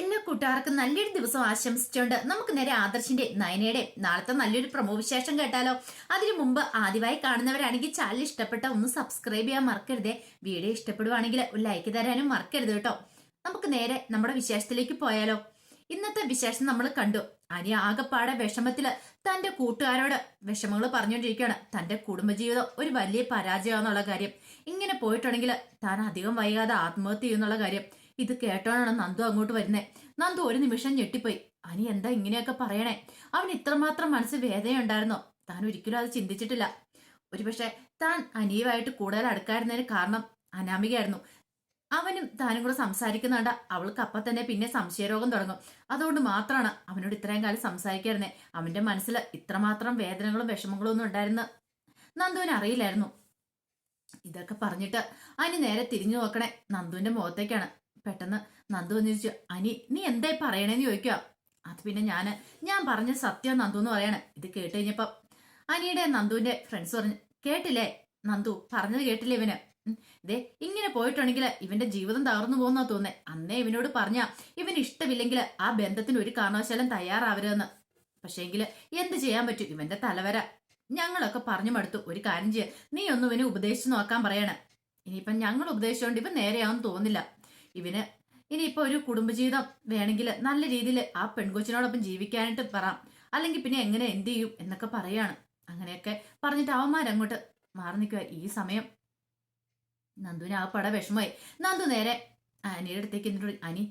എല്ലാ കൂട്ടുകാർക്കും നല്ലൊരു ദിവസം ആശംസിച്ചുകൊണ്ട് നമുക്ക് നേരെ ആദർശിന്റെ നയനയുടെ നാളത്തെ നല്ലൊരു പ്രമോ വിശേഷം കേട്ടാലോ. അതിനു മുമ്പ് ആദ്യമായി കാണുന്നവരാണെങ്കിൽ ചാനൽ ഇഷ്ടപ്പെട്ട ഒന്ന് സബ്സ്ക്രൈബ് ചെയ്യാൻ മറക്കരുതേ. വീഡിയോ ഇഷ്ടപ്പെടുവാണെങ്കിൽ ഒരു ലൈക്ക് തരാനും മറക്കരുത് കേട്ടോ. നമുക്ക് നേരെ നമ്മുടെ വിശേഷത്തിലേക്ക് പോയാലോ. ഇന്നത്തെ വിശേഷം നമ്മൾ കണ്ടു. അനി ആകപ്പാടെ വിഷമത്തിൽ തന്റെ കൂട്ടുകാരോട് വിഷമങ്ങൾ പറഞ്ഞുകൊണ്ടിരിക്കുകയാണ്. തന്റെ കുടുംബജീവിതം ഒരു വലിയ പരാജയമാണെന്നുള്ള കാര്യം. ഇങ്ങനെ പോയിട്ടുണ്ടെങ്കിൽ താൻ അധികം വൈകാതെ ആത്മഹത്യ ചെയ്യുന്നുള്ള കാര്യം. ഇത് കേട്ടോണാണ് നന്ദു അങ്ങോട്ട് വരുന്നേ? നന്ദു ഒരു നിമിഷം ഞെട്ടിപ്പോയി. അനി എന്താ ഇങ്ങനെയൊക്കെ പറയണേ? അവൻ ഇത്രമാത്രം മനസ്സ് വേദനയുണ്ടായിരുന്നോ? താൻ ഒരിക്കലും അത് ചിന്തിച്ചിട്ടില്ല. ഒരുപക്ഷെ താൻ അനിയുമായിട്ട് കൂടുതൽ അടുക്കായിരുന്നതിന് കാരണം അനാമികയായിരുന്നു. അവനും താനും കൂടെ സംസാരിക്കുന്നുണ്ട്. അവൾക്ക് അപ്പം തന്നെ പിന്നെ സംശയരോഗം തുടങ്ങും. അതുകൊണ്ട് മാത്രമാണ് അവനോട് ഇത്രയും കാലം സംസാരിക്കായിരുന്നേ അവന്റെ മനസ്സിൽ ഇത്രമാത്രം വേദനകളും വിഷമങ്ങളും ഒന്നും ഉണ്ടായിരുന്ന. നന്ദുവിന് അറിയില്ലായിരുന്നു. ഇതൊക്കെ പറഞ്ഞിട്ട് അനി നേരെ തിരിഞ്ഞു നോക്കണേ. നന്ദുവിന്റെ മുഖത്തേക്കാണ്. പെട്ടെന്ന് നന്ദു എന്ന് ചോദിച്ചു അനി നീ എന്തായി പറയണേന്ന് ചോദിക്കുക അത് പിന്നെ ഞാൻ ഞാൻ പറഞ്ഞ സത്യം നന്ദു എന്ന് പറയണേ. ഇത് കേട്ട് കഴിഞ്ഞപ്പം അനിയുടെ നന്ദുവിന്റെ ഫ്രണ്ട്സ് പറഞ്ഞു കേട്ടില്ലേ? നന്ദു പറഞ്ഞത് കേട്ടില്ലേ ഇവന്? ഇതേ ഇങ്ങനെ പോയിട്ടുണ്ടെങ്കിൽ ഇവന്റെ ജീവിതം തകർന്നു പോകുന്നാ തോന്നേ അന്നേ ഇവനോട് പറഞ്ഞ ഇവന് ഇഷ്ടമില്ലെങ്കിൽ ആ ബന്ധത്തിന് ഒരു കാരണവശാലും തയ്യാറാവരുതെന്ന്. പക്ഷേങ്കിൽ എന്ത് ചെയ്യാൻ പറ്റും? ഇവന്റെ തലവര. ഞങ്ങളൊക്കെ പറഞ്ഞു മടുത്തു. ഒരു കാര്യം ചെയ്യാം നീ ഒന്നും ഇവനെ ഉപദേശിച്ചു നോക്കാൻ പറയണേ. ഇനിയിപ്പം ഞങ്ങൾ ഉപദേശിച്ചുകൊണ്ട് ഇപ്പം നേരെയാവും തോന്നില്ല ഇവന് ഇനിയിപ്പോ ഒരു കുടുംബജീവിതം വേണമെങ്കിൽ നല്ല രീതിയിൽ ആ പെൺകൊച്ചിനോടൊപ്പം ജീവിക്കാനായിട്ട് പറ. അല്ലെങ്കിൽ പിന്നെ എങ്ങനെ എന്ത് ചെയ്യും എന്നൊക്കെ പറയാണ്. അങ്ങനെയൊക്കെ പറഞ്ഞിട്ട് അവന്മാരങ്ങോട്ട് മാറി നിൽക്കുക ഈ സമയം നന്ദുവിന് ആ പട വിഷമമായി. നന്ദു നേരെ അനിയുടെ അടുത്തേക്ക് എന്നിട്ട് അനി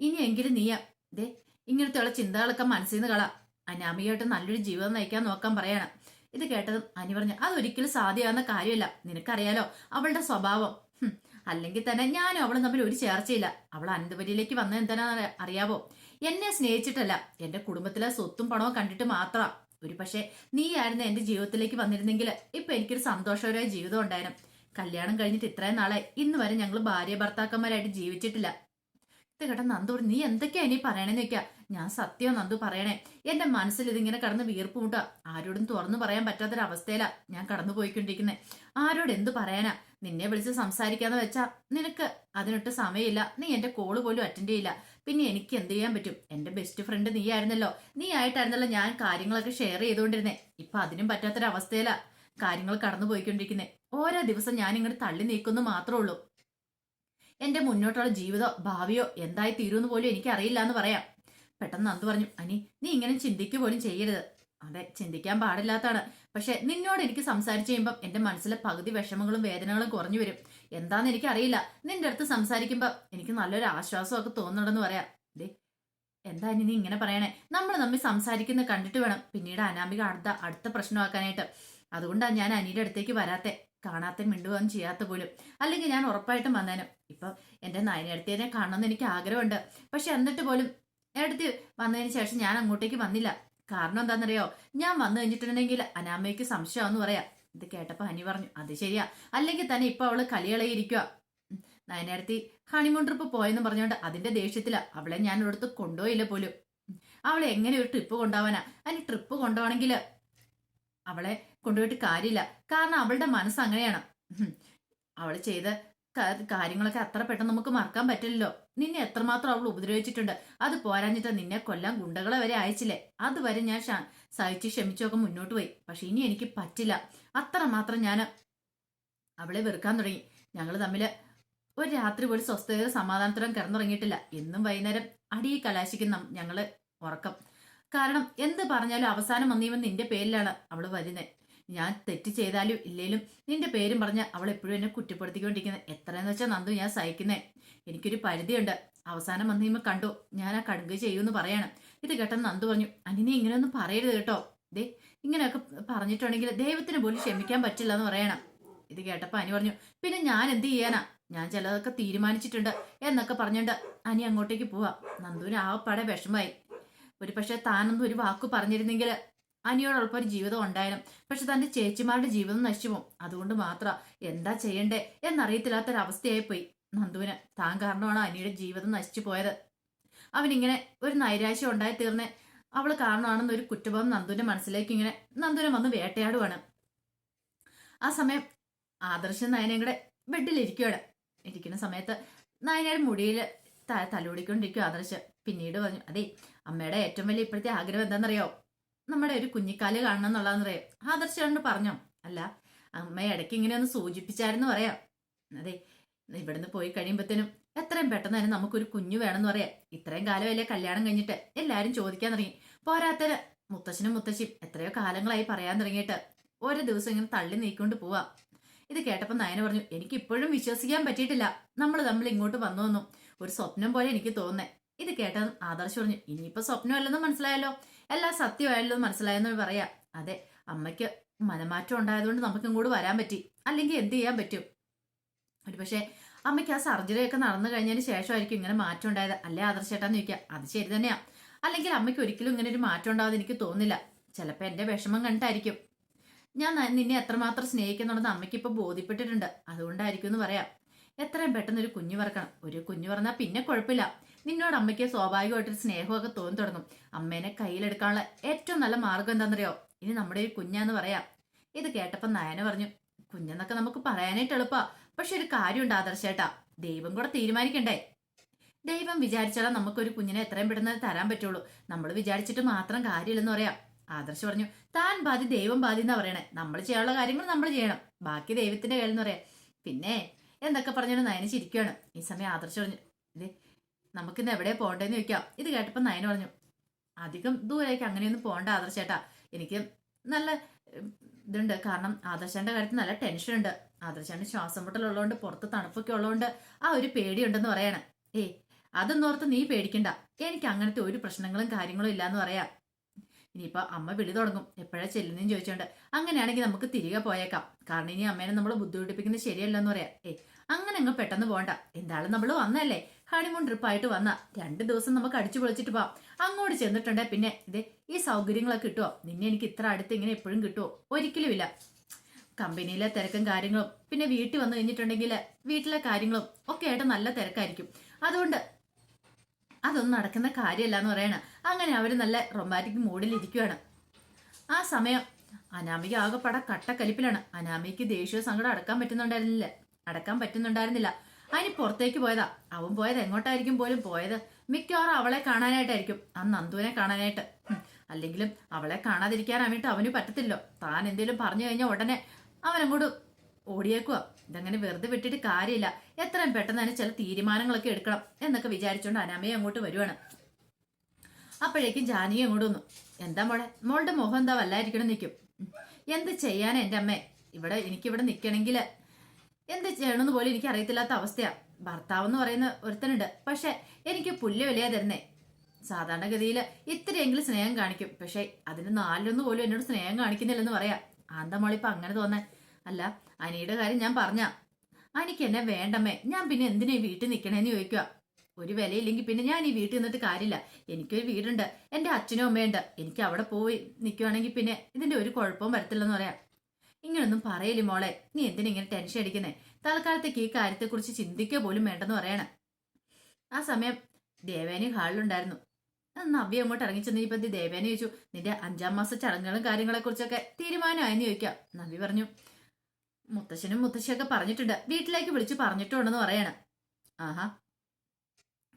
ഇനിയെങ്കിലും നീയാ ദേ ഇങ്ങനത്തെയുള്ള ചിന്തകളൊക്കെ മനസ്സിൽ നിന്ന് കള. അനാമികയായിട്ട് നല്ലൊരു ജീവിതം നയിക്കാൻ നോക്കാൻ പറയണം. ഇത് കേട്ടതും അനി പറഞ്ഞു അതൊരിക്കലും സാധ്യമാകുന്ന കാര്യമല്ല. നിനക്കറിയാലോ അവളുടെ സ്വഭാവം. അല്ലെങ്കിൽ തന്നെ ഞാനും അവളും തമ്മിൽ ഒരു ചേർച്ചയില്ല. അവൾ അനന്തപുരിയിലേക്ക് വന്ന എന്താണെന്ന് അറിയാവോ? എന്നെ സ്നേഹിച്ചിട്ടല്ല. എന്റെ കുടുംബത്തിലെ സ്വത്തും പണവും കണ്ടിട്ട് മാത്രം. ഒരു പക്ഷേ നീയായിരുന്നു എന്റെ ജീവിതത്തിലേക്ക് വന്നിരുന്നെങ്കിൽ ഇപ്പൊ എനിക്കൊരു സന്തോഷകരമായ ജീവിതം ഉണ്ടായിരുന്നു. കല്യാണം കഴിഞ്ഞിട്ട് ഇത്രയും നാളെ ഇന്ന് വരെ ഞങ്ങൾ ഭാര്യ ഭർത്താക്കന്മാരായിട്ട് ജീവിച്ചിട്ടില്ല. ഇത് കേട്ട നന്ദു നീ എന്തൊക്കെയാ ഇനി പറയണേന്ന് വെക്കാ ഞാൻ സത്യം നന്ദു പറയണേ. എന്റെ മനസ്സിൽ ഇതിങ്ങനെ കടന്ന് വീർപ്പ് മുട്ടാ. ആരോടും തുറന്നു പറയാൻ പറ്റാത്തൊരവസ്ഥയിലാ ഞാൻ കടന്നു പോയിക്കൊണ്ടിരിക്കുന്നത് ആരോട് എന്ത് പറയാനാ? നിന്നെ വിളിച്ച് സംസാരിക്കാന്ന് വെച്ചാ നിനക്ക് അതിനൊട്ട് സമയമില്ല. നീ എന്റെ കോൾ പോലും അറ്റൻഡ് ചെയ്യില്ല. പിന്നെ എനിക്ക് എന്ത് ചെയ്യാൻ പറ്റും? എന്റെ ബെസ്റ്റ് ഫ്രണ്ട് നീ ആയിരുന്നല്ലോ നീ ആയിട്ടായിരുന്നല്ലോ ഞാൻ കാര്യങ്ങളൊക്കെ ഷെയർ ചെയ്തുകൊണ്ടിരുന്നേ. ഇപ്പൊ അതിനും പറ്റാത്തൊരവസ്ഥയിലാ കാര്യങ്ങൾ കടന്നു പോയിക്കൊണ്ടിരിക്കുന്നേ ഓരോ ദിവസം ഞാൻ ഇങ്ങോട്ട് തള്ളി നീക്കുന്നു മാത്രമേ ഉള്ളൂ. എന്റെ മുന്നോട്ടുള്ള ജീവിതോ ഭാവിയോ എന്തായി തീരുമെന്ന് പോലും എനിക്ക് അറിയില്ല എന്ന് പറയാം. പെട്ടെന്ന് നന്ദു പറഞ്ഞു അനി നീ ഇങ്ങനെ ചിന്തിക്കുക പോലും ചെയ്യരുത്. അതെ ചിന്തിക്കാൻ പാടില്ലാത്തതാണ്. പക്ഷെ നിന്നോട് എനിക്ക് സംസാരിച്ചു കഴിയുമ്പോൾ എന്റെ മനസ്സിലെ പകുതി വിഷമങ്ങളും വേദനകളും കുറഞ്ഞു വരും. എന്താന്ന് എനിക്ക് അറിയില്ല നിന്റെ അടുത്ത് സംസാരിക്കുമ്പോൾ എനിക്ക് നല്ലൊരു ആശ്വാസമൊക്കെ തോന്നുന്നുണ്ടെന്ന് പറയാം. ദേ എന്താ നീ ഇങ്ങനെ പറയണേ? നമ്മൾ നമ്മി സംസാരിക്കുന്ന കണ്ടിട്ട് വേണം പിന്നീട് അനാമിക അടുത്ത അടുത്ത പ്രശ്നമാക്കാനായിട്ട്. അതുകൊണ്ടാണ് ഞാൻ അനിയുടെ അടുത്തേക്ക് വരാത്തെ. കാണാത്ത മിണ്ടുവാൻ ചെയ്യാത്ത പോലും. അല്ലെങ്കിൽ ഞാൻ ഉറപ്പായിട്ടും വന്നേനും. ഇപ്പൊ എന്റെ നയനടുത്തേനെ കാണണമെന്ന് എനിക്ക് ആഗ്രഹമുണ്ട്. പക്ഷെ എന്നിട്ട് പോലും എടുത്ത് വന്നതിന് ശേഷം ഞാൻ അങ്ങോട്ടേക്ക് വന്നില്ല. കാരണം എന്താണെന്നറിയോ? ഞാൻ വന്നു കഴിഞ്ഞിട്ടുണ്ടെങ്കിൽ അനാമയ്ക്ക് സംശയമാന്ന് പറയാ. ഇത് കേട്ടപ്പോ ഹനി പറഞ്ഞു അത് ശരിയാ. അല്ലെങ്കിൽ തന്നെ ഇപ്പൊ അവൾ കളികളയിരിക്കുക നയനേരത്തി ഹണിമൂൺ ട്രിപ്പ് പോയെന്ന് പറഞ്ഞുകൊണ്ട് അതിന്റെ ദേഷ്യത്തില. അവളെ ഞാൻ ഇവിടുത്തെ കൊണ്ടുപോയില്ല പോലും. അവളെ എങ്ങനെ ഒരു ട്രിപ്പ് കൊണ്ടാവാനാ അതിന് ട്രിപ്പ് കൊണ്ടുപോകണമെങ്കിൽ അവളെ കൊണ്ടുപോയിട്ട് കാര്യമില്ല. കാരണം അവളുടെ മനസ്സ് അങ്ങനെയാണ്. അവൾ ചെയ്ത കാര്യങ്ങളൊക്കെ അത്ര പെട്ടെന്ന് നമുക്ക് മറക്കാൻ പറ്റില്ലല്ലോ. നിന്നെ എത്രമാത്രം അവൾ ഉപദ്രവിച്ചിട്ടുണ്ട്? അത് പോരാഞ്ഞിട്ട് നിന്നെ കൊല്ലാൻ ഗുണ്ടകളെ വരെ അയച്ചില്ലേ? അതുവരെ ഞാൻ സഹിച്ച് ക്ഷമിച്ചൊക്കെ മുന്നോട്ട് പോയി. പക്ഷെ ഇനി എനിക്ക് പറ്റില്ല. അത്രമാത്രം ഞാൻ അവളെ വെറുക്കാൻ തുടങ്ങി. ഞങ്ങൾ തമ്മിൽ ഒരു രാത്രി പോലും സ്വസ്ഥതയോ സമാധാനത്തോടെ കിടന്നുറങ്ങിയിട്ടില്ല. എന്നും വൈകുന്നേരം അടിയെ കലാശിക്കുന്ന ഞങ്ങൾ ഉറക്കം. കാരണം എന്ത് പറഞ്ഞാലും അവസാനം വന്നീവൻ നിന്റെ പേരിലാണ് അവൾ വരുന്നത് ഞാൻ തെറ്റ് ചെയ്താലും ഇല്ലേലും നിന്റെ പേരും പറഞ്ഞ് അവൾ എപ്പോഴും എന്നെ കുറ്റപ്പെടുത്തിക്കൊണ്ടിരിക്കുന്നത് എത്രയെന്ന് വെച്ചാൽ നന്ദു ഞാൻ സഹിക്കുന്നേ. എനിക്കൊരു പരിധിയുണ്ട്. അവസാനം വന്നീമ കണ്ടു. ഞാൻ ആ കടുങ്ക് ചെയ്യൂന്ന് പറയണം. ഇത് കേട്ടെന്ന് നന്ദു പറഞ്ഞു അനിനെ ഇങ്ങനെയൊന്നും പറയരുത് കേട്ടോ. ദേ ഇങ്ങനെയൊക്കെ പറഞ്ഞിട്ടുണ്ടെങ്കിൽ ദൈവത്തിന് പോലും ക്ഷമിക്കാൻ പറ്റില്ല എന്ന് പറയണം. ഇത് കേട്ടപ്പോ അനി പറഞ്ഞു പിന്നെ ഞാൻ എന്ത് ചെയ്യാനാ? ഞാൻ ചിലതൊക്കെ തീരുമാനിച്ചിട്ടുണ്ട് എന്നൊക്കെ പറഞ്ഞുകൊണ്ട് അനി അങ്ങോട്ടേക്ക് പോവാ. നന്ദുവിന് ആവപ്പാടെ പടെ വിഷമായി ഒരു പക്ഷെ താനൊന്നും ഒരു വാക്ക് പറഞ്ഞിരുന്നെങ്കിൽ അനിയോടൊപ്പം ഒരു ജീവിതം ഉണ്ടായാലും പക്ഷെ തന്റെ ചേച്ചിമാരുടെ ജീവിതം നശിച്ചു പോകും. അതുകൊണ്ട് മാത്രം എന്താ ചെയ്യണ്ടേ എന്നറിയത്തില്ലാത്തൊരവസ്ഥയായി പോയി നന്ദുവിന് താൻ കാരണമാണ് അനിയുടെ ജീവിതം നശിച്ചു പോയത്? അവനിങ്ങനെ ഒരു നൈരാശ്യം ഉണ്ടായി തീർന്ന് അവൾ കാരണമാണെന്ന് ഒരു കുറ്റബോധം നന്ദുവിന്റെ മനസ്സിലേക്ക് ഇങ്ങനെ നന്ദുവിനെ വന്ന് വേട്ടയാടുവാണ്. ആ സമയം ആദർശം നയനയും ബെഡിൽ ബെഡിലിരിക്കുകയാണ് ഇരിക്കുന്ന സമയത്ത് നയനയുടെ മുടിയിൽ തലോടിക്കൊണ്ടിരിക്കും ആദർശ്. പിന്നീട് പറഞ്ഞു അതെ അമ്മയുടെ ഏറ്റവും വലിയ ഇപ്പോഴത്തെ ആഗ്രഹം എന്താണെന്നറിയോ? നമ്മുടെ ഒരു കുഞ്ഞിക്കാൽ കാണണം എന്നുള്ളതെന്നറിയോ ആദർശ് കണ്ട് പറഞ്ഞോ അല്ല അമ്മ ഇടയ്ക്ക് ഇങ്ങനെ ഒന്ന് സൂചിപ്പിച്ചായിരുന്നു പറയാം. അതെ ഇവിടുന്ന് പോയി കഴിയുമ്പോഴത്തേനും എത്രയും പെട്ടെന്ന് തന്നെ നമുക്കൊരു കുഞ്ഞു വേണമെന്ന് പറയാം. ഇത്രയും കാലമല്ലേ കല്യാണം കഴിഞ്ഞിട്ട്? എല്ലാരും ചോദിക്കാൻ തുടങ്ങി. പോരാത്തന് മുത്തശ്ശനും മുത്തശ്ശിയും എത്രയോ കാലങ്ങളായി പറയാൻ തുടങ്ങിയിട്ട് ഓരോ ദിവസം ഇങ്ങനെ തള്ളി നീക്കൊണ്ട് പോവാ. ഇത് കേട്ടപ്പോൾ നയന പറഞ്ഞു എനിക്ക് ഇപ്പോഴും വിശ്വസിക്കാൻ പറ്റിയിട്ടില്ല. നമ്മൾ നമ്മൾ ഇങ്ങോട്ട് വന്നു വന്നു ഒരു സ്വപ്നം പോലെ എനിക്ക് തോന്നുന്നേ. ഇത് കേട്ട ആദർശ് പറഞ്ഞു ഇനിയിപ്പോ സ്വപ്നമല്ലെന്ന് മനസ്സിലായല്ലോ. എല്ലാം സത്യമായല്ലോ മനസ്സിലായെന്ന് പറയാം. അതെ അമ്മയ്ക്ക് മനമാറ്റം ഉണ്ടായതുകൊണ്ട് നമുക്ക് ഇങ്ങോട്ട് വരാൻ പറ്റി. അല്ലെങ്കിൽ എന്ത് ചെയ്യാൻ പറ്റും? ഒരു അമ്മയ്ക്ക് ആ സർജറി ഒക്കെ നടന്നു കഴിഞ്ഞതിന് ശേഷമായിരിക്കും ഇങ്ങനെ മാറ്റം ഉണ്ടായത്. അല്ലേ ആദർശേട്ടാന്ന് ചോദിക്കുക. അത് ശരി തന്നെയാ. അല്ലെങ്കിൽ അമ്മയ്ക്ക് ഒരിക്കലും ഇങ്ങനെ ഒരു മാറ്റം ഉണ്ടാവാതെ എനിക്ക് തോന്നില്ല ചിലപ്പോൾ എന്റെ വിഷമം കണ്ടായിരിക്കും ഞാൻ നിന്നെ എത്രമാത്രം സ്നേഹിക്കുന്നുണ്ടെന്ന് അമ്മയ്ക്ക് ഇപ്പോൾ ബോധ്യപ്പെട്ടിട്ടുണ്ട്. അതുകൊണ്ടായിരിക്കും എന്ന് പറയാം. എത്രയും പെട്ടെന്ന് ഒരു കുഞ്ഞു പറക്കണം ഒരു കുഞ്ഞു പറഞ്ഞാൽ പിന്നെ കുഴപ്പമില്ല. നിന്നോട് അമ്മയ്ക്ക് സ്വാഭാവികമായിട്ടൊരു സ്നേഹമൊക്കെ തോന്നി തുടങ്ങും. അമ്മേനെ കയ്യിലെടുക്കാനുള്ള ഏറ്റവും നല്ല മാർഗം എന്താണെന്നറിയോ? ഇനി നമ്മുടെ ഒരു കുഞ്ഞാന്ന് പറയാം. ഇത് കേട്ടപ്പോൾ നയന പറഞ്ഞു കുഞ്ഞെന്നൊക്കെ നമുക്ക് പറയാനായിട്ട് എളുപ്പാ. പക്ഷെ ഒരു കാര്യമുണ്ട് ആദർശേട്ടാ. ദൈവം കൂടെ തീരുമാനിക്കണ്ടേ? ദൈവം വിചാരിച്ചാലോ നമുക്കൊരു കുഞ്ഞിനെ എത്രയും പെട്ടെന്ന് തരാൻ പറ്റുള്ളൂ. നമ്മൾ വിചാരിച്ചിട്ട് മാത്രം കാര്യമില്ലെന്ന് പറയാം. ആദർശ് പറഞ്ഞു താൻ ബാധി ദൈവം ബാധി എന്നാ പറയണേ. നമ്മൾ ചെയ്യാനുള്ള കാര്യങ്ങൾ നമ്മൾ ചെയ്യണം. ബാക്കി ദൈവത്തിന്റെ കയ്യിൽ എന്ന് പറയാം. പിന്നെ എന്തൊക്കെ പറഞ്ഞാലും നയന ചിരിക്കുകയാണ് ഈ സമയം ആദർശ് പറഞ്ഞു ഇത് നമുക്കിന്ന് എവിടെ പോകണ്ടേന്ന് ചോദിക്കാം. ഇത് കേട്ടപ്പോൾ നയന പറഞ്ഞു അധികം ദൂരേക്ക് അങ്ങനെയൊന്നും പോകണ്ട ആദർശേട്ടാ എനിക്ക് നല്ല ഇതുണ്ട്. കാരണം ആദർശന്റെ കാര്യത്തിൽ നല്ല ടെൻഷൻ ഉണ്ട് ആദർശാന്റെ ശ്വാസം മുട്ടലുള്ളതുകൊണ്ട് പുറത്ത് തണുപ്പൊക്കെ ഉള്ളതുകൊണ്ട് ആ ഒരു പേടിയുണ്ടെന്ന് പറയാണ്. ഏയ് അതൊന്നും ഓർത്ത് നീ പേടിക്കണ്ട. എനിക്ക് അങ്ങനത്തെ ഒരു പ്രശ്നങ്ങളും കാര്യങ്ങളും ഇല്ലാന്ന് പറയാം. ഇനിയിപ്പോ അമ്മ വിളി തുടങ്ങും. എപ്പോഴാ ചെല്ലുന്നതെന്ന് ചോദിച്ചോണ്ട്. അങ്ങനെയാണെങ്കിൽ നമുക്ക് തിരികെ പോയേക്കാം. കാരണം ഇനി അമ്മേനെ നമ്മൾ ബുദ്ധിമുട്ടിപ്പിക്കുന്നത് ശരിയല്ലെന്ന് പറയാം. ഏ അങ്ങനെ അങ്ങ് പെട്ടെന്ന് പോകണ്ട എന്തായാലും നമ്മൾ വന്നല്ലേ ഹണിമൂൺ ട്രിപ്പ് ആയിട്ട് വന്ന. രണ്ട് ദിവസം നമുക്ക് അടിച്ചു പൊളിച്ചിട്ട് പോവാം. അങ്ങോട്ട് ചെന്നിട്ടുണ്ടെ പിന്നെ ഇതേ ഈ സൗകര്യങ്ങളൊക്കെ കിട്ടുമോ നിന്നെ എനിക്ക് ഇത്ര അടുത്ത് ഇങ്ങനെ എപ്പോഴും കിട്ടുമോ ഒരിക്കലുമില്ല കമ്പനിയിലെ തിരക്കും കാര്യങ്ങളും പിന്നെ വീട്ടിൽ വന്നു കഴിഞ്ഞിട്ടുണ്ടെങ്കിൽ വീട്ടിലെ കാര്യങ്ങളും ഒക്കെ ആയിട്ട് നല്ല തിരക്കായിരിക്കും. അതുകൊണ്ട് അതൊന്നും നടക്കുന്ന കാര്യമല്ല എന്ന് പറയണ. അങ്ങനെ അവർ നല്ല റൊമാന്റിക് മൂഡിൽ ഇരിക്കുകയാണ് ആ സമയം അനാമിക ആകെപ്പട കട്ടക്കലിപ്പിലാണ്. അനാമിക്ക് ദേഷ്യ സങ്കടം അടക്കാൻ പറ്റുന്നുണ്ടായിരുന്നില്ല. അടക്കാൻ പറ്റുന്നുണ്ടായിരുന്നില്ല. അതിന് പുറത്തേക്ക് പോയതാ. അവൻ പോയത് എങ്ങോട്ടായിരിക്കും പോലും പോയത് മിക്കവാറും അവളെ കാണാനായിട്ടായിരിക്കും. ആ നന്ദുവിനെ കാണാനായിട്ട്. അല്ലെങ്കിലും അവളെ കാണാതിരിക്കാൻ കാണാതിരിക്കാനായിട്ട് അവന് പറ്റത്തില്ലോ താൻ എന്തേലും പറഞ്ഞു കഴിഞ്ഞാൽ ഉടനെ ഓടിയേക്കുവാ. ഓടിയേക്കുക ഇതങ്ങനെ വെറുതെ വിട്ടിട്ട് കാര്യമില്ല. എത്രയും പെട്ടെന്ന് തന്നെ ചില തീരുമാനങ്ങളൊക്കെ എടുക്കണം എന്നൊക്കെ വിചാരിച്ചുകൊണ്ട് അനാമയെ അങ്ങോട്ട് വരുവാണ്. അപ്പോഴേക്കും ജാനകി അങ്ങോട്ട് വന്നു. എന്താ മോളെ? മോളുടെ മുഖം എന്താ വല്ലായിരിക്കണം? നിൽക്കും എന്ത് ചെയ്യാനാ എന്റെ അമ്മേ? ഇവിടെ എനിക്കിവിടെ നിൽക്കണമെങ്കിൽ എന്ത് ചെയ്യണമെന്ന് പോലും എനിക്ക് അറിയത്തില്ലാത്ത അവസ്ഥയാണ് ഭർത്താവ് എന്ന് പറയുന്ന ഒരുത്തനുണ്ട്. പക്ഷെ എനിക്ക് പുല്ല് വിലയാ തരുന്നേ. സാധാരണഗതിയിൽ ഇത്രയെങ്കിലും സ്നേഹം കാണിക്കും. പക്ഷെ അതിന് നാലിലൊന്ന് പോലും എന്നോട് സ്നേഹം കാണിക്കുന്നില്ലെന്ന് പറയാം. ആന്താ ഇപ്പൊ അങ്ങനെ തോന്നെ? അല്ല അനിയുടെ കാര്യം ഞാൻ പറഞ്ഞ. അനിക്ക് എന്നെ വേണ്ടമ്മേ. ഞാൻ പിന്നെ എന്തിനാ വീട്ടിൽ നിൽക്കണേന്ന് ചോദിക്കുക ഒരു വിലയില്ലെങ്കിൽ പിന്നെ ഞാൻ ഈ വീട്ടിൽ നിന്നിട്ട് കാര്യമില്ല. എനിക്കൊരു വീടുണ്ട്. എന്റെ അച്ഛനും അമ്മയുണ്ട് എനിക്ക് അവിടെ പോയി നിൽക്കുവാണെങ്കിൽ പിന്നെ ഇതിന്റെ ഒരു കുഴപ്പവും വരത്തില്ലെന്ന് പറയാം. ഇങ്ങനൊന്നും പറയില്ല മോളെ. നീ എന്തിനാ ഇങ്ങനെ ടെൻഷൻ അടിക്കുന്നേ? തൽക്കാലത്തേക്ക് ഈ കാര്യത്തെക്കുറിച്ച് ചിന്തിക്കുക പോലും വേണ്ടെന്ന് പറയണേ. ആ സമയം ദേവേനി ഹാളിലുണ്ടായിരുന്നു. നവ്യ അങ്ങോട്ട് ഇറങ്ങി ചെന്നപ്പോ ദേവേനെ ചോദിച്ചു നിന്റെ അഞ്ചാം മാസ ചടങ്ങുകളും കാര്യങ്ങളെ കുറിച്ചൊക്കെ തീരുമാനമായെന്ന് ചോദിക്കാം. നവ്യ പറഞ്ഞു മുത്തശ്ശനും മുത്തശ്ശിയൊക്കെ പറഞ്ഞിട്ടുണ്ട് വീട്ടിലേക്ക് വിളിച്ച് പറഞ്ഞിട്ടുണ്ടെന്ന് പറയാണ്. ആഹാ.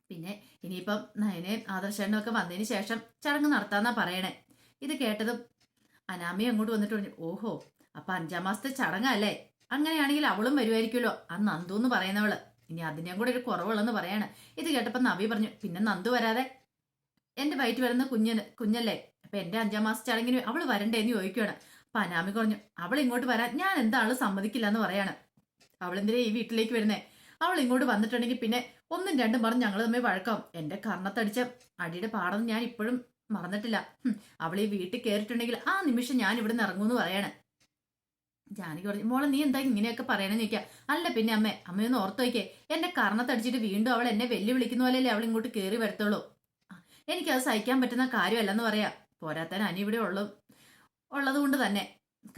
പിന്നെ ഇനിയിപ്പം നയനയും ആദർശനും ഒക്കെ വന്നതിന് ശേഷം ചടങ്ങ് നടത്താന്നാ പറയണേ. ഇത് കേട്ടതും അനാമി അങ്ങോട്ട് വന്നിട്ട് പറഞ്ഞു ഓഹോ അപ്പൊ അഞ്ചാം മാസത്തെ ചടങ്ങല്ലേ? അങ്ങനെയാണെങ്കിൽ അവളും വരുമായിരിക്കുമല്ലോ ആ നന്ദു എന്ന് പറയുന്നവൾ. ഇനി അതിനെയും കൂടെ ഒരു കുറവുള്ളെന്ന് പറയാണ്. ഇത് കേട്ടപ്പോ നവി പറഞ്ഞു പിന്നെ നന്ദു വരാതെ എന്റെ വയറ്റ് വരുന്ന കുഞ്ഞന് കുഞ്ഞല്ലേ? അപ്പൊ എന്റെ അഞ്ചാം മാസ അവൾ വരണ്ടേ എന്ന് ചോദിക്കുകയാണ് അപ്പൊ അനാമി പറഞ്ഞു അവൾ ഇങ്ങോട്ട് വരാൻ ഞാൻ എന്താണ് സമ്മതിക്കില്ല എന്ന് പറയാണ്. അവൾ അവളെന്തിനാ ഈ വീട്ടിലേക്ക് വരുന്നേ? അവൾ ഇങ്ങോട്ട് വന്നിട്ടുണ്ടെങ്കിൽ പിന്നെ ഒന്നും രണ്ടും പറഞ്ഞ് ഞങ്ങൾ തമ്മിൽ വഴക്കാം. എന്റെ കർണത്തടിച്ച അടിയുടെ പാടം ഞാൻ ഇപ്പോഴും മറന്നിട്ടില്ല. അവൾ ഈ വീട്ടിൽ കയറിയിട്ടുണ്ടെങ്കിൽ ആ നിമിഷം ഞാൻ ഇവിടെ നിന്ന് ഇറങ്ങുമെന്ന് പറയാണ്. ജാനകി പറഞ്ഞു മോളെ നീ എന്താ ഇങ്ങനെയൊക്കെ പറയണമെന്ന് ചോദിക്കാം. അല്ല പിന്നെ അമ്മേ അമ്മയൊന്ന് ഓർത്തു വയ്ക്കേ എന്റെ കർണത്തടിച്ചിട്ട് വീണ്ടും അവൾ എന്നെ വെല്ലുവിളിക്കുന്ന പോലെയല്ലേ അവൾ ഇങ്ങോട്ട് കയറി വരത്തുള്ളൂ. എനിക്കത് സഹിക്കാൻ പറ്റുന്ന കാര്യമല്ലെന്ന് പറയാം. പോരാത്തൻ അനി ഇവിടെ ഉള്ളു ഉള്ളത് കൊണ്ട് തന്നെ.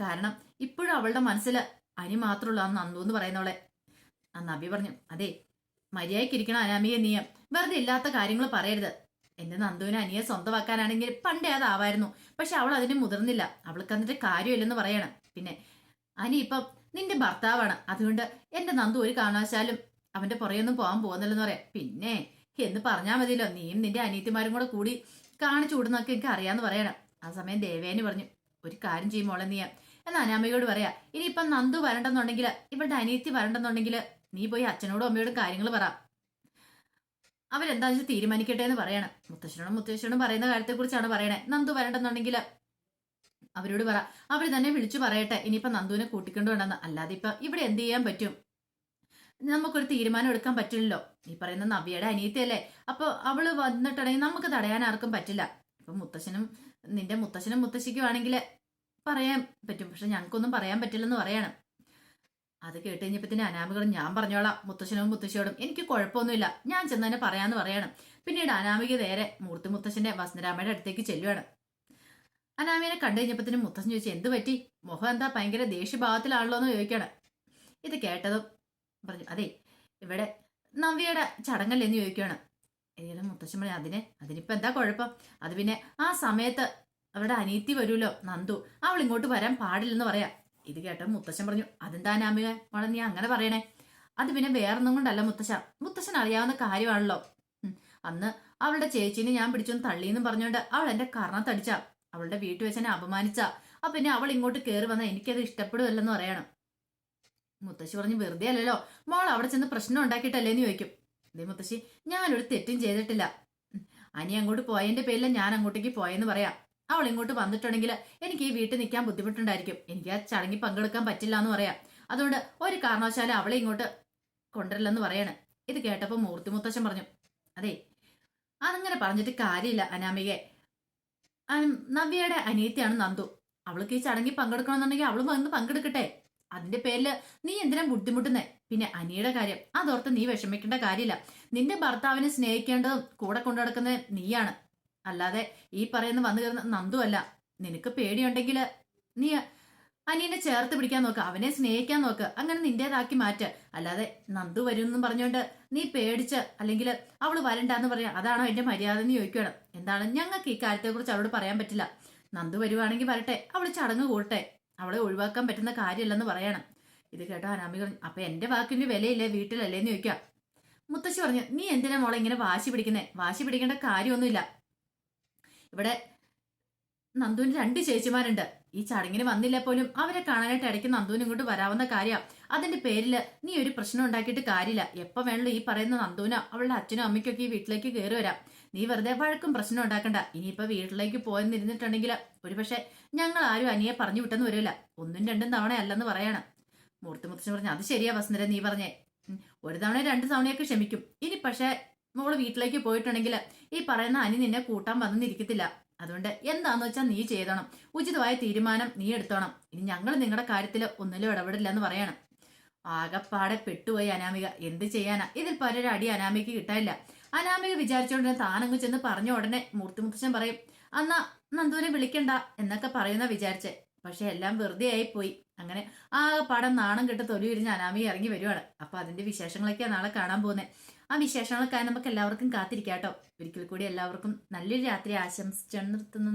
കാരണം ഇപ്പോഴും അവളുടെ മനസ്സിൽ അനി മാത്രമുള്ള നന്ദു എന്ന് പറയുന്നവളെ. ആ നബി പറഞ്ഞു അതെ മര്യാദയ്ക്കിരിക്കണം അനാമിക നീയം വെറുതെ ഇല്ലാത്ത കാര്യങ്ങൾ പറയരുത്. എന്റെ നന്ദുവിനെ അനിയെ സ്വന്തമാക്കാനാണെങ്കിൽ പണ്ടേ അതാവായിരുന്നു പക്ഷെ അവൾ അതിന് മുതിർന്നില്ല. അവൾക്ക് അതിന്റെ കാര്യമില്ലെന്ന് പറയണം. പിന്നെ അനി ഇപ്പം നിന്റെ ഭർത്താവാണ്. അതുകൊണ്ട് എന്റെ നന്ദു ഒരു കാരണവശാലും അവന്റെ പുറയൊന്നും പോകാൻ പോകുന്നില്ലെന്ന് പറയാം. പിന്നെ എന്ന് പറഞ്ഞാൽ മതിയല്ലോ. നീയും നിന്റെ അനിയത്തിമാരും കൂടെ കൂടി കാണിച്ചു വിടുന്നൊക്കെ എനിക്ക് അറിയാന്ന് പറയണം. ആ സമയം ദേവേനി പറഞ്ഞു ഒരു കാര്യം ചെയ്യും മോളെ നീ. എന്നാ അനാമയോട് പറയാ ഇനിയിപ്പം നന്ദു വരണ്ടെന്നുണ്ടെങ്കിൽ ഇവളുടെ അനിയത്തി വരണ്ടെന്നുണ്ടെങ്കിൽ നീ പോയി അച്ഛനോടും അമ്മയോടും കാര്യങ്ങൾ പറ. അവരെന്താ തീരുമാനിക്കട്ടെ എന്ന് പറയണം. മുത്തശ്ശനോടും മുത്തശ്ശനോടും പറയുന്ന കാര്യത്തെക്കുറിച്ചാണ് പറയണേ. നന്ദു വരണ്ടെന്നുണ്ടെങ്കിൽ അവരോട് പറ. അവർ തന്നെ വിളിച്ചു പറയട്ടെ. ഇനിയിപ്പം നന്ദുവിനെ കൂട്ടിക്കൊണ്ടുവണ്ടെന്ന് അല്ലാതെ ഇപ്പൊ ഇവിടെ എന്ത് ചെയ്യാൻ പറ്റും? നമുക്കൊരു തീരുമാനം എടുക്കാൻ പറ്റില്ലല്ലോ. ഈ പറയുന്ന നവ്യയുടെ അനിയത്തിയല്ലേ? അപ്പൊ അവൾ വന്നിട്ടുണ്ടെങ്കിൽ നമുക്ക് തടയാൻ ആർക്കും പറ്റില്ല. ഇപ്പൊ മുത്തശ്ശനും നിന്റെ മുത്തശ്ശനും മുത്തശ്ശിക്കും ആണെങ്കിൽ പറയാൻ പറ്റും. പക്ഷെ ഞങ്ങൾക്കൊന്നും പറയാൻ പറ്റില്ലെന്ന് പറയണം. അത് കേട്ട് കഴിഞ്ഞപ്പത്തിന് അനാമികളും ഞാൻ പറഞ്ഞോളാം. മുത്തശ്ശനും മുത്തശ്ശിയോടും എനിക്ക് കുഴപ്പമൊന്നുമില്ല. ഞാൻ ചെന്ന് തന്നെ പറയാന്ന് പറയണം. പിന്നീട് അനാമിക നേരെ മൂർത്തി മുത്തശ്ശന്റെ വസന്തരാമയുടെ അടുത്തേക്ക് ചെല്ലുവാണ്. അനാമിനെ കണ്ടു കഴിഞ്ഞപ്പത്തിന് മുത്തശ്ശൻ ചോദിച്ചു എന്ത് പറ്റി? മുഖം എന്താ ഭയങ്കര ദേഷ്യഭാവത്തിലാണല്ലോ? എന്ന് ചോദിക്കണം ഇത് കേട്ടതും പറഞ്ഞു അതെ ഇവിടെ നവ്യയുടെ ചടങ്ങല്ലേ എന്ന് ചോദിക്കുകയാണ്. ഏതായാലും മുത്തശ്ശൻ പറഞ്ഞു അതിന് അതിനിപ്പോൾ എന്താ കുഴപ്പം? അത് പിന്നെ ആ സമയത്ത് അവരുടെ അനീത്തി വരുമല്ലോ നന്ദു. അവൾ ഇങ്ങോട്ട് വരാൻ പാടില്ലെന്ന് പറയാം. ഇത് കേട്ട മുത്തശ്ശൻ പറഞ്ഞു അതെന്താ നാമിക മോളെ നീ അങ്ങനെ പറയണേ. അത് പിന്നെ വേറൊന്നും കൊണ്ടല്ല മുത്തശ്ശ. മുത്തശ്ശൻ അറിയാവുന്ന കാര്യമാണല്ലോ. അന്ന് അവളുടെ ചേച്ചീനെ ഞാൻ പിടിച്ചൊന്ന് തള്ളിയെന്നും പറഞ്ഞുകൊണ്ട് അവൾ എന്റെ കർണത്തടിച്ച. അവളുടെ വീട്ടിൽ അപമാനിച്ച. അപ്പൊ പിന്നെ അവൾ ഇങ്ങോട്ട് കയറി വന്നാൽ എനിക്കത് ഇഷ്ടപ്പെടുമല്ലെന്ന് പറയണം. മുത്തശ്ശി പറഞ്ഞു വെറുതെ അല്ലല്ലോ. മോൾ അവിടെ ചെന്ന് പ്രശ്നം ഉണ്ടാക്കിയിട്ടല്ലേ എന്ന് ചോദിക്കും. അതേ മുത്തശ്ശി ഞാനൊരു തെറ്റും ചെയ്തിട്ടില്ല. അനി അങ്ങോട്ട് പോയതിന്റെ പേരിൽ ഞാൻ അങ്ങോട്ടേക്ക് പോയെന്ന് പറയാം. അവൾ ഇങ്ങോട്ട് വന്നിട്ടുണ്ടെങ്കിൽ എനിക്ക് ഈ വീട്ടിൽ നിൽക്കാൻ ബുദ്ധിമുട്ടുണ്ടായിരിക്കും. എനിക്ക് ആ ചടങ്ങി പങ്കെടുക്കാൻ പറ്റില്ല എന്ന് പറയാം. അതുകൊണ്ട് ഒരു കാരണവശാലും അവളെ ഇങ്ങോട്ട് കൊണ്ടുവരില്ലെന്ന് പറയാണ്. ഇത് കേട്ടപ്പോൾ മൂർത്തി മുത്തശ്ശൻ പറഞ്ഞു അതെ അതങ്ങനെ പറഞ്ഞിട്ട് കാര്യമില്ല അനാമികെ നവ്യയുടെ അനിയത്തിയാണ് നന്ദു. അവൾക്ക് ഈ ചടങ്ങിൽ പങ്കെടുക്കണമെന്നുണ്ടെങ്കിൽ അവൾ വന്ന് പങ്കെടുക്കട്ടെ. അതിന്റെ പേരിൽ നീ എന്തിനാ ബുദ്ധിമുട്ടുന്നേ? പിന്നെ അനിയുടെ കാര്യം. അതോർത്ത് നീ വിഷമിക്കേണ്ട കാര്യമില്ല. നിന്റെ ഭർത്താവിനെ സ്നേഹിക്കേണ്ടതും കൂടെ കൊണ്ടു നടക്കുന്നത് നീയാണ്. അല്ലാതെ ഈ പറയുന്ന വന്നു കയറുന്ന നന്ദു അല്ല. നിനക്ക് പേടിയുണ്ടെങ്കിൽ നീ അനിയനെ ചേർത്ത് പിടിക്കാൻ നോക്ക്. അവനെ സ്നേഹിക്കാൻ നോക്ക്. അങ്ങനെ നിന്റേതാക്കി മാറ്റ്. അല്ലാതെ നന്ദു വരും എന്നും പറഞ്ഞുകൊണ്ട് നീ പേടിച്ച് അല്ലെങ്കിൽ അവൾ വരണ്ടാന്ന് പറയാം. അതാണോ എന്റെ മര്യാദ എന്ന് ചോദിക്കണം എന്താണ്? ഞങ്ങൾക്ക് ഈ കാര്യത്തെക്കുറിച്ച് അവളോട് പറയാൻ പറ്റില്ല. നന്ദു വരുവാണെങ്കിൽ വരട്ടെ. അവൾ ചടങ്ങ് കൂടട്ടെ. അവളെ ഒഴിവാക്കാൻ പറ്റുന്ന കാര്യമല്ലെന്ന് പറയണം. ഇത് കേട്ടോ അനാമി പറഞ്ഞു. അപ്പൊ എന്റെ വാക്കിന് വിലയില്ലേ? വീട്ടിലല്ലേ എന്ന് ചോദിക്കാം മുത്തശ്ശി പറഞ്ഞു നീ എന്തിനാ മോളെ ഇങ്ങനെ വാശി പിടിക്കുന്നേ? വാശി പിടിക്കേണ്ട കാര്യമൊന്നുമില്ല. ഇവിടെ നന്ദുവിന് രണ്ട് ചേച്ചിമാരുണ്ട്. ഈ ചടങ്ങിന് വന്നില്ല പോലും അവരെ കാണാനായിട്ട് ഇടയ്ക്ക് നന്ദുവിന് ഇങ്ങോട്ട് വരാവുന്ന കാര്യമാണ് അതിന്റെ പേരിൽ നീ ഒരു പ്രശ്നം ഉണ്ടാക്കിയിട്ട് കാര്യമില്ല. എപ്പോ വേണല്ലോ ഈ പറയുന്ന നന്ദുന അവളുടെ അച്ഛനും അമ്മയ്ക്കൊക്കെ ഈ വീട്ടിലേക്ക് കയറി വരാം. നീ വെറുതെ വഴക്കും പ്രശ്നം ഉണ്ടാക്കണ്ട. ഇനിയിപ്പോ വീട്ടിലേക്ക് പോയെന്നിരുന്നിട്ടുണ്ടെങ്കിൽ ഒരുപക്ഷെ ഞങ്ങൾ ആരും അനിയെ പറഞ്ഞു വിട്ടെന്ന് വരില്ല. ഒന്നും രണ്ടും തവണ അല്ലെന്ന് പറയണം. മൂർത്തി മുത്തച്ഛൻ പറഞ്ഞു അത് ശരിയാ വസുന്ധര നീ പറഞ്ഞേ. ഒരു തവണ രണ്ട് തവണയൊക്കെ ക്ഷമിക്കും. ഇനി പക്ഷേ മോൾ വീട്ടിലേക്ക് പോയിട്ടുണ്ടെങ്കിൽ ഈ പറയുന്ന അനി നിന്നെ കൂട്ടാൻ വന്നിരിക്കത്തില്ല. അതുകൊണ്ട് എന്താന്ന് വെച്ചാൽ നീ ചെയ്തോണം. ഉചിതമായ തീരുമാനം നീ എടുത്തോണം. ഇനി ഞങ്ങൾ നിങ്ങളുടെ കാര്യത്തിൽ ഒന്നിലും ഇടപെടില്ല എന്ന് പറയണം. ആകപ്പാടെ പെട്ടുപോയി അനാമിക. എന്ത് ചെയ്യാനാ? ഇതിൽ പലരടി അനാമിക കിട്ടാനില്ല. അനാമിക വിചാരിച്ചോണ്ട് താനങ്ങ് ചെന്ന് പറഞ്ഞ ഉടനെ മൂർത്തിമുത്തച്ഛൻ പറയും അന്നാ നന്ദുവിനെ വിളിക്കണ്ട എന്നൊക്കെ പറയുന്ന വിചാരിച്ചേ. പക്ഷെ എല്ലാം വെറുതെ ആയിപ്പോയി. പോയി അങ്ങനെ ആകപ്പാടെ നാണം കെട്ട് തൊലി വിരിഞ്ഞ് അനാമിക ഇറങ്ങി വരുവാണ്. അപ്പൊ അതിന്റെ വിശേഷങ്ങളൊക്കെയാണ് നാളെ കാണാൻ പോകുന്നത് ആ വിശേഷങ്ങളൊക്കെ നമുക്ക് എല്ലാവർക്കും കാത്തിരിക്കാട്ടോ. ഒരിക്കൽ കൂടി എല്ലാവർക്കും നല്ലൊരു രാത്രി ആശംസിച്ചു നിർത്തുന്നു.